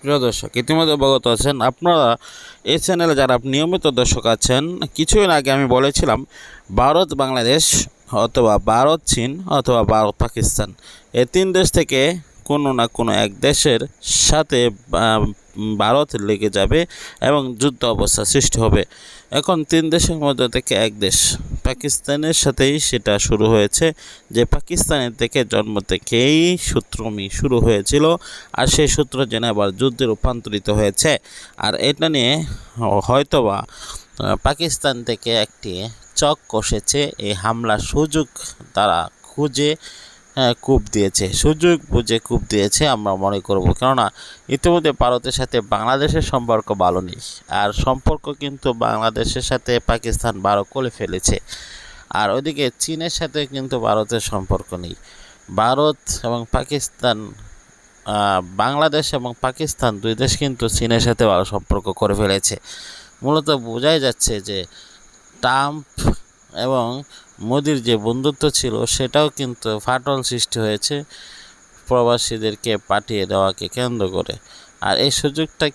প্রিয় দর্শক, ইতিমধ্যে অবগত আছেন আপনারা এই চ্যানেলে যারা নিয়মিত দর্শক আছেন, কিছুদিন আগে আমি বলেছিলাম ভারত, বাংলাদেশ অথবা ভারত, চীন অথবা ভারত, পাকিস্তান এই তিন দেশ থেকে কোনো না কোনো এক দেশের সাথে ভারত লেগে যাবে এবং যুদ্ধ অবস্থা সৃষ্টি হবে। এখন তিন দেশের মধ্যে থেকে এক দেশ। পাকিস্তানের সাথেই সেটা শুরু হয়েছে, যে পাকিস্তানের থেকে জন্ম থেকেই সূত্রমি শুরু হয়েছিল আর সেই সূত্র যেন আবার যুদ্ধে রূপান্তরিত হয়েছে। আর এটা নিয়ে হয়তোবা পাকিস্তান থেকে একটি চক কষেছে, এই হামলার সুযোগ তারা খুঁজে কূপ দিয়েছে। সুযোগ বুঝে কূপ দিয়েছে, আমরা মনে করব। কেননা, ইতিমধ্যে ভারতের সাথে বাংলাদেশের সম্পর্ক ভালো নেই। আর সম্পর্ক কিন্তু বাংলাদেশের সাথে পাকিস্তান ভালো করে ফেলেছে। আর ওইদিকে চীনের সাথে কিন্তু ভারতের সম্পর্ক নেই। ভারত এবং পাকিস্তান বাংলাদেশ এবং পাকিস্তান দুই দেশ কিন্তু চীনের সাথে ভালো সম্পর্ক করে ফেলেছে। মূলত বোঝাই যাচ্ছে যে ট্রাম্প এবং মোদির যে বন্ধুত্ব ছিল সেটাও কিন্তু ফাটল সৃষ্টি হয়েছে। প্রবাসীদেরকে পাঠিয়ে দেওয়াকে কেন্দ্র করে। আর এই সুযোগটা